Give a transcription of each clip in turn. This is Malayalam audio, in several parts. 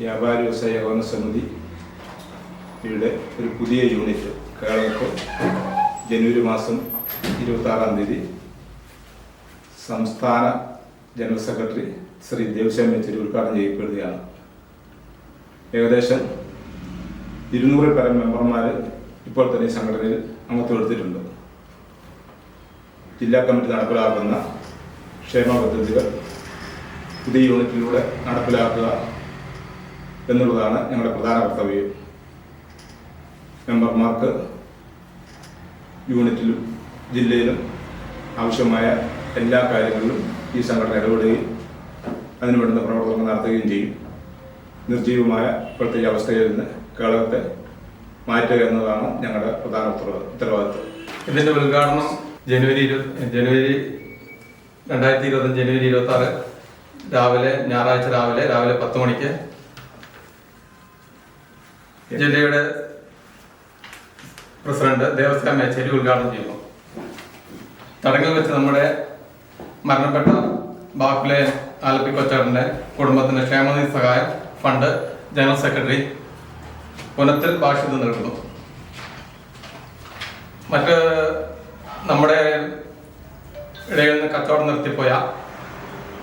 വ്യാപാരി വ്യവസായ ഏകോപന സമിതി യുടെ ഒരു പുതിയ യൂണിറ്റ് കേരളത്തിൽ ജനുവരി മാസം ഇരുപത്തി ആറാം തീയതി സംസ്ഥാന ജനറൽ സെക്രട്ടറി ശ്രീ ദേവസ്വം യെച്ചൂരി ഉദ്ഘാടനം ചെയ്യപ്പെടുകയാണ്. ഏകദേശം ഇരുന്നൂറിൽ പരം മെമ്പർമാർ ഇപ്പോൾ തന്നെ സംഘടനയിൽ അംഗത്വം എടുത്തിട്ടുണ്ട്. ജില്ലാ കമ്മിറ്റി നടപ്പിലാക്കുന്ന ക്ഷേമ പദ്ധതികൾ പുതിയ യൂണിറ്റിലൂടെ നടപ്പിലാക്കുക എന്നുള്ളതാണ് ഞങ്ങളുടെ പ്രധാന കർത്തവ്യം. മെമ്പർമാർക്ക് യൂണിറ്റിലും ജില്ലയിലും ആവശ്യമായ എല്ലാ കാര്യങ്ങളിലും ഈ സംഘടന ഇടപെടുകയും അതിനുവേണ്ടുന്ന പ്രവർത്തനങ്ങൾ നടത്തുകയും ചെയ്യും. നിർജീവമായ ഇപ്പോഴത്തെ അവസ്ഥയിൽ നിന്ന് കേരളത്തെ മാറ്റുക എന്നതാണ് ഞങ്ങളുടെ പ്രധാന ഉത്തരവാ- ഉത്തരവാദിത്വം. ഇതിന്റെ ഉദ്ഘാടനം ജനുവരി ജനുവരി രണ്ടായിരത്തി ഇരുപത്തി ജനുവരി ഇരുപത്തി ആറ് രാവിലെ ഞായറാഴ്ച രാവിലെ രാവിലെ പത്ത് മണിക്ക് ജില്ലയുടെ പ്രസിഡന്റ് ദേവസ്വം മേച്ചേരി ഉദ്ഘാടനം ചെയ്യുന്നു. ചടങ്ങിൽ വെച്ച് നമ്മുടെ മരണപ്പെട്ട ബാഫിലെ ആലപ്പി കൊച്ചാടന്റെ കുടുംബത്തിന്റെ ക്ഷേമനിധി സഹായ fund general secretary Punathil Bhashith നൽകുന്നു. മറ്റ് നമ്മുടെ ഇടയിൽ നിന്ന് കച്ചവടം നിർത്തിപ്പോയ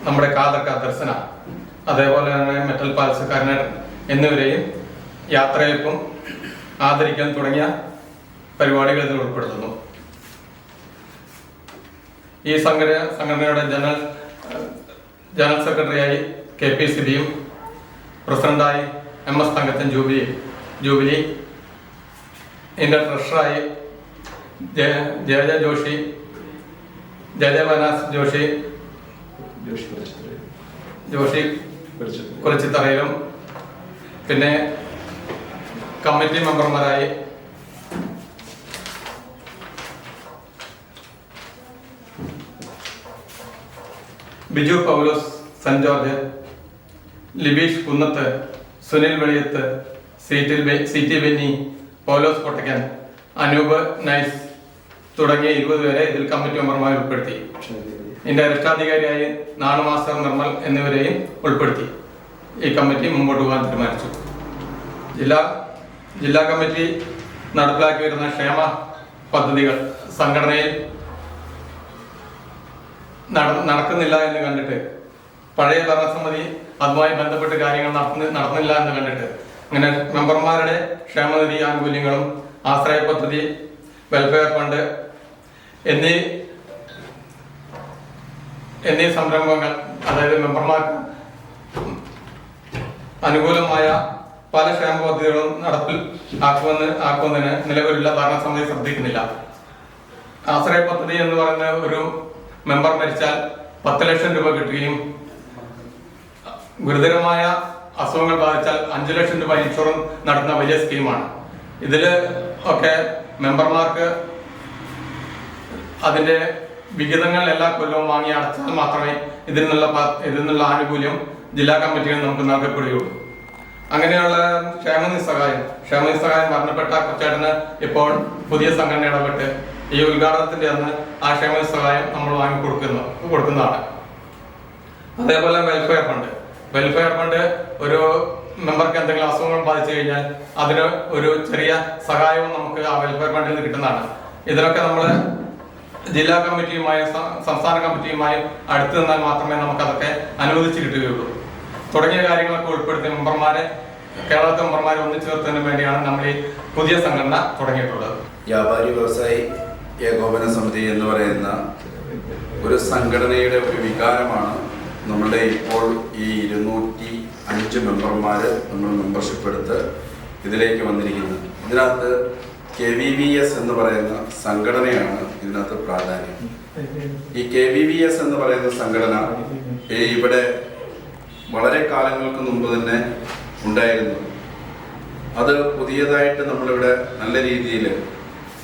നമ്മുടെ കാതക്ക ദർശന അതേപോലെ തന്നെ മെറ്റൽ പാലസ് കരുണേടൻ എന്നിവരെയും യാത്രയപ്പും ആദരിക്കാൻ തുടങ്ങിയ പരിപാടികൾ ഇതിൽ ഉൾപ്പെടുത്തുന്നു. ഈ സംഘടന സംഘടനയുടെ ജനറൽ ജനറൽ സെക്രട്ടറിയായി കെ പി സിബിയും പ്രസിഡന്റായി M S Thankachan Jubilee Jubilee ഇതിന്റെ ട്രഷറായി ജയ ജയജ ജോഷി ജയജ ബനാസ് ജോഷി ജോഷി കുറിച്ചിത്തറയിലും പിന്നെ കമ്മിറ്റി മെമ്പർമാരായി. ബിജു പൗലോസ് സെന്റ് ജോർജ് ലിബീഷ് കുന്നത്ത് സുനിൽ വെളിയത്ത് സീറ്റിൽ സി ടി ബെന്നി പൗലോസ് കൊട്ടക്കൻ അനൂപ് നൈസ് തുടങ്ങിയ ഇരുപത് പേരെ ഇതിൽ കമ്മിറ്റി മെമ്പർമാരെ ഉൾപ്പെടുത്തി. ഇതിന്റെ രക്ഷാധികാരിയായി നാണുമാസ്റ്റർ നിർമ്മൽ എന്നിവരെയും ഉൾപ്പെടുത്തി. ഈ കമ്മിറ്റി മുമ്പോട്ട് പോകാൻ തീരുമാനിച്ചു. ജില്ലാ ജില്ലാ കമ്മിറ്റി നടപ്പിലാക്കി വരുന്ന ക്ഷേമ പദ്ധതികൾ സംഘടനയിൽ നടക്കുന്നില്ല എന്ന് കണ്ടിട്ട് പഴയ ഭരണസമിതി അതുമായി ബന്ധപ്പെട്ട് കാര്യങ്ങൾ നടത്തുന്നില്ല എന്ന് കണ്ടിട്ട് അങ്ങനെ മെമ്പർമാരുടെ ക്ഷേമനിധി ആനുകൂല്യങ്ങളും ആശ്രയ പദ്ധതി വെൽഫെയർ ഫണ്ട് എന്നീ എന്നീ സംരംഭങ്ങൾ അതായത് മെമ്പർമാർക്ക് അനുകൂലമായ പല ക്ഷേമ പദ്ധതികളും നടപ്പിൽ ആക്കുമെന്ന് ആക്കുന്നതിന് നിലവിലുള്ള ഭരണസമിതി ശ്രദ്ധിക്കുന്നില്ല. ആശ്രയ പദ്ധതി എന്ന് പറയുന്ന ഒരു മെമ്പർ മരിച്ചാൽ പത്ത് ലക്ഷം രൂപ കിട്ടുകയും ഗുരുതരമായ അസുഖങ്ങൾ ബാധിച്ചാൽ അഞ്ചു ലക്ഷം രൂപ ഇൻഷുറൻസ് നടത്തുന്ന വലിയ സ്കീമാണ്. ഇതിൽ ഒക്കെ മെമ്പർമാർക്ക് അതിന്റെ വിഹിതങ്ങൾ എല്ലാ കൊല്ലവും വാങ്ങി അടച്ചാൽ മാത്രമേ ഇതിൽ നിന്നുള്ള ഇതിൽ നിന്നുള്ള ആനുകൂല്യം ജില്ലാ കമ്മിറ്റികൾ നമുക്ക് നൽകപ്പെടുകയുള്ളൂ. അങ്ങനെയുള്ള ക്ഷേമനിധി സഹായം ക്ഷേമനിധി സഹായം മരണപ്പെട്ട കൊച്ചേട്ടന് ഇപ്പോൾ പുതിയ സംഘടന ഇടപെട്ട് ഈ ഉദ്ഘാടനത്തിന്റെ അന്ന് ആ ക്ഷേമനിധി സഹായം നമ്മൾ വാങ്ങി കൊടുക്കുന്നു കൊടുക്കുന്നതാണ്. അതേപോലെ വെൽഫെയർ ഫണ്ട് വെൽഫെയർ ഫണ്ട് ഒരു മെമ്പർക്ക് എന്തെങ്കിലും അസുഖങ്ങൾ ബാധിച്ചു കഴിഞ്ഞാൽ അതിന് ഒരു ചെറിയ സഹായവും നമുക്ക് ആ വെൽഫെയർ ഫണ്ടിൽ നിന്ന് കിട്ടുന്നതാണ്. ഇതിനൊക്കെ നമ്മൾ ജില്ലാ കമ്മിറ്റിയുമായും സംസ്ഥാന കമ്മിറ്റിയുമായും അടുത്ത് നിന്നാൽ മാത്രമേ നമുക്ക് അതൊക്കെ അനുവദിച്ച് കിട്ടുകയുള്ളൂ. തുടങ്ങിയ കാര്യങ്ങളൊക്കെ ഉൾപ്പെടുത്തി മെമ്പർമാരെ കേരളത്തെ മെമ്പർമാരെ ഒന്നിച്ചു നിർത്തുന്നതിന് വേണ്ടിയാണ് നമ്മൾ ഈ പുതിയ സംഘടന തുടങ്ങിയിട്ടുള്ളത്. വ്യാപാരി വ്യവസായി ഏകോപന സമിതി എന്ന് പറയുന്ന ഒരു സംഘടനയുടെ ഒരു വികാരമാണ് നമ്മളുടെ ഇപ്പോൾ ഈ ഇരുന്നൂറ്റി അഞ്ച് മെമ്പർമാർ നമ്മൾ മെമ്പർഷിപ്പ് എടുത്ത് ഇതിലേക്ക് വന്നിരിക്കുന്നത്. ഇതിനകത്ത് കെ വി വി എസ് എന്ന് പറയുന്ന സംഘടനയാണ് ഇതിനകത്ത് പ്രാധാന്യം. ഈ കെ വി വി എസ് എന്ന് പറയുന്ന സംഘടന ഇവിടെ വളരെ കാലങ്ങൾക്ക് മുമ്പ് തന്നെ ഉണ്ടായിരുന്നു. അത് പുതിയതായിട്ട് നമ്മളിവിടെ നല്ല രീതിയിൽ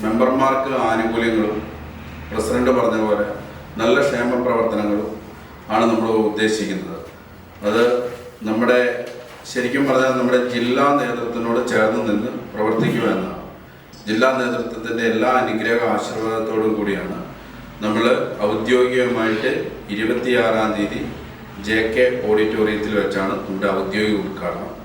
മെമ്പർമാർക്ക് ആനുകൂല്യങ്ങളും പ്രസിഡന്റ് പറഞ്ഞ പോലെ നല്ല ക്ഷേമ പ്രവർത്തനങ്ങളും ആണ് നമ്മൾ ഉദ്ദേശിക്കുന്നത്. അത് നമ്മുടെ ശരിക്കും പറഞ്ഞാൽ നമ്മുടെ ജില്ലാ നേതൃത്വത്തിനോട് ചേർന്ന് നിന്ന് പ്രവർത്തിക്കുക എന്നാണ്. ജില്ലാ നേതൃത്വത്തിന്റെ എല്ലാ അനുഗ്രഹ ആശീർവാദത്തോടും കൂടിയാണ് നമ്മൾ ഔദ്യോഗികമായിട്ട് ഇരുപത്തിയാറാം തീയതി ജെ കെ ഓഡിറ്റോറിയത്തിൽ വെച്ചാണ് നമ്മുടെ ഔദ്യോഗിക ഉദ്ഘാടനം.